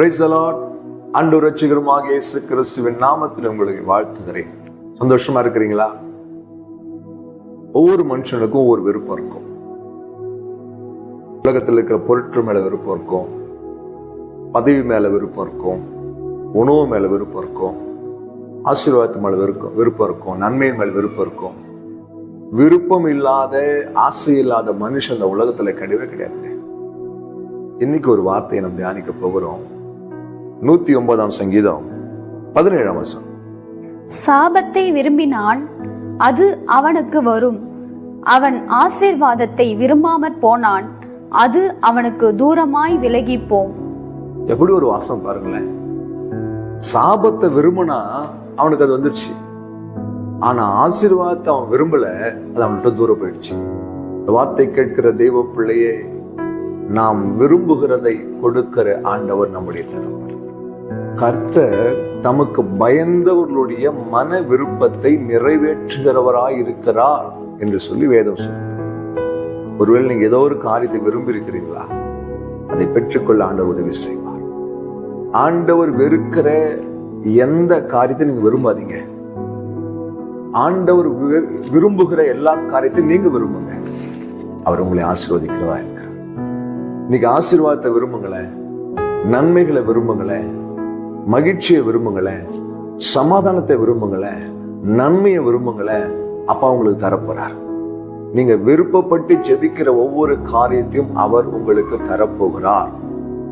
Price allot and ரட்சிகரமாக இயேசு கிறிஸ்துவின் நாமத்தில் உங்களுக்கு வாழ்த்துகிறேன். சந்தோஷமா இருக்கிறீங்களா? ஒவ்வொரு மனுஷனுக்கும் ஒவ்வொரு விருப்பம் இருக்கும். உலகத்தில் இருக்கிற பொருட்கள் மேல விருப்பம் இருக்கும். பதவி மேல விருப்பம் இருக்கும். உணவு மேல விருப்பம் இருக்கும். ஆசீர்வாதத்து மேல விருப்பம் விருப்பம் இருக்கும். நன்மை மேல விருப்பம் இருக்கும். விருப்பம் இல்லாத ஆசை இல்லாத மனுஷன் இந்த உலகத்துல கிடையவே கிடையாதுங்க. இன்னைக்கு ஒரு வார்த்தையை நம்ம தியானிக்க போகிறோம். நூத்தி ஒன்பதாம் சங்கீதம் பதினேழாம் வசனம். சாபத்தை விரும்பினான் அது அவனுக்கு வரும். அவன் ஆசீர்வாதத்தை விரும்பாமற் போனான் அது அவனுக்கு தூரமாய் விலகிப் போம் எப்படி ஒரு வாசம் பாருங்களேன். சாபத்தை விரும்பினா அவனுக்கு அது வந்துடுச்சு ஆனா ஆசீர்வாதத்தை அவன் விரும்பல அது அவன்கிட்ட தூரம் போயிடுச்சு. இந்த வார்த்தை கேட்கிற தெய்வ பிள்ளையே நாம் விரும்புகிறதை கொடுக்கிற ஆண்டவர் நம்முடைய தகப்பன் கர்த்தர் தமக்கு பயந்தவர்களுடைய மன விருப்பத்தை நிறைவேற்றுகிறவராய் இருக்கிறார் என்று சொல்லி வேதம் சொல்லுது. ஒருவேளை நீங்க ஏதோ ஒரு காரியத்தை விரும்பி இருக்கிறீங்களா அதை பெற்றுக்கொள்ள ஆண்டவர் உதவி செய்வார். ஆண்டவர் வெறுக்கிற எந்த காரியத்தை நீங்க விரும்பாதீங்க. ஆண்டவர் விரும்புகிற எல்லா காரியத்தையும் நீங்க விரும்புங்க. அவர் உங்களை ஆசீர்வதிக்கிறதா இருக்கிறார். இன்னைக்கு ஆசீர்வாதத்தை விரும்புங்களேன். நன்மைகளை விரும்புங்களேன். மகிழ்ச்சியை விரும்புங்களேன் சமாதானத்தை விரும்புங்களேன் நன்மையை விரும்புங்களேன் அப்பா உங்களுக்கு தரப்போறார். நீங்க விருப்பப்பட்டு ஜெபிக்கிற ஒவ்வொரு காரியத்தையும் அவர் உங்களுக்கு தரப்போகிறார்.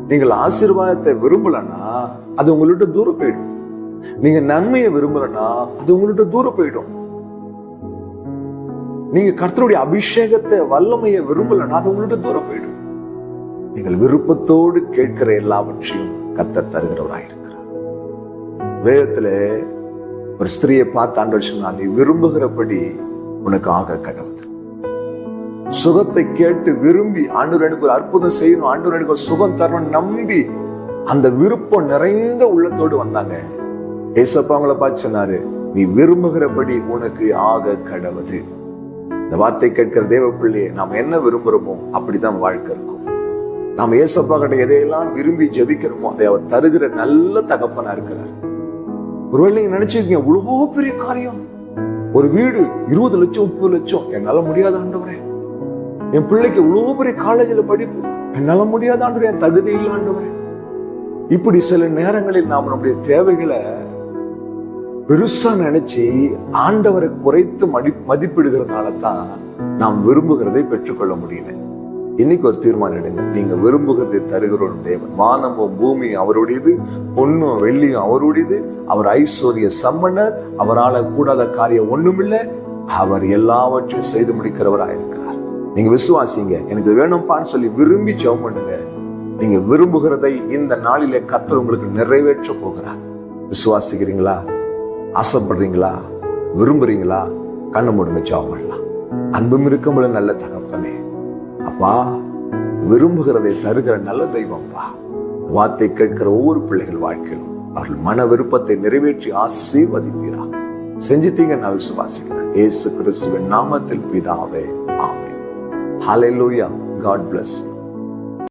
நீங்கள் ஆசீர்வாதத்தை விரும்பலன்னா அது உங்கள்ட்ட தூரம் போயிடும். நீங்க நன்மையை விரும்பலன்னா அது உங்கள்ட்ட தூரம் போயிடும். நீங்க கர்த்தருடைய அபிஷேகத்தை வல்லமையை விரும்பலன்னா அது உங்கள்ட்ட தூரம் போயிடும். நீங்கள் விருப்பத்தோடு கேட்கிற எல்லாவற்றையும் கர்த்தர் தருகிறவராயிருக்கிறார். வேதத்துல ஒரு ஸ்திரியை பார்த்து ஆண்டவர் சொன்னா நீ விரும்புகிறபடி உனக்கு ஆக கடவுது சுகத்தை கேட்டு விரும்பி ஆண்டவர் எனக்கு ஒரு அற்புதம் செய்யணும் ஆண்டவர் எனக்கு ஒரு சுகம் தரணும் நம்பி அந்த விருப்பம் நிறைந்த உள்ளத்தோடு வந்தாங்க. ஏசப்பா அவங்கள பார்த்து சொன்னாரு நீ விரும்புகிறபடி உனக்கு ஆக கடவுது இந்த வார்த்தை கேட்கிற தேவ பிள்ளையே நாம் என்ன விரும்புகிறோமோ அப்படிதான் வாழ்க்கை இருக்கும். நாம் ஏசப்பா கிட்ட எதையெல்லாம் விரும்பி ஜபிக்கிறோமோ அதை அவர் தருகிற நல்ல தகப்பனா இருக்கிறார். ஒருவேளை நீங்க நினைச்சிருக்கீங்க இவ்வளவோ பெரிய காரியம். ஒரு வீடு இருபது லட்சம் முப்பது லட்சம் என்னால முடியாத ஆண்டவரே. என் பிள்ளைக்கு இவ்வளவு பெரிய காலேஜில் படிப்பு என்னால முடியாத ஆண்டவரே என் தகுதி இல்லை ஆண்டவரே. இப்படி சில நேரங்களில் நாம் நம்முடைய தேவைகளை பெருசா நினைச்சு ஆண்டவரை குறைத்து மடி மதிப்பிடுகிறதுனால தான் நாம் விரும்புகிறதை பெற்றுக்கொள்ள முடியல இன்னைக்கு ஒரு தீர்மானம் எடுங்க. நீங்க விரும்புகிறதை தருகிற தேவன். வானமும் பூமி அவருடையது பொண்ணும் வெள்ளியும் அவருடையது. அவர் ஐஸ்வர்ய சம்மனர் அவரால கூடாத காரியம் ஒண்ணுமில்லை. அவர் எல்லாவற்றையும் செய்து முடிக்கிறவராக இருக்கிறார். நீங்க விசுவாசிங்க எனக்கு வேணும்பான்னு சொல்லி விரும்பி ஜெபம் பண்ணுங்க. நீங்க விரும்புகிறதை இந்த நாளிலே கத்தர் உங்களுக்கு நிறைவேற்ற போகிறார். விசுவாசிக்கிறீங்களா? ஆசைப்படுறீங்களா? விரும்புறீங்களா? கண்ணு மூடுங்க ஜெபம் பண்ணலாம். அன்பும் இருக்கும்போது நல்ல தகப்பனே. அப்பா விரும்புகிறதை தருகிற நல்ல தெய்வம்ப்பா வார்த்தை கேட்கிற ஒவ்வொரு பிள்ளைகள் வாழ்க்கையிலும் அவர்கள் மன விருப்பத்தை நிறைவேற்றி ஆசீர்வதிப்பீரா. செஞ்சிட்டீங்க நான் விசுவாசிக்கிறேன். ஏசு கிறிஸ்துவின் நாமத்தில் பிதாவே ஆமென். ஹalleluya god bless you.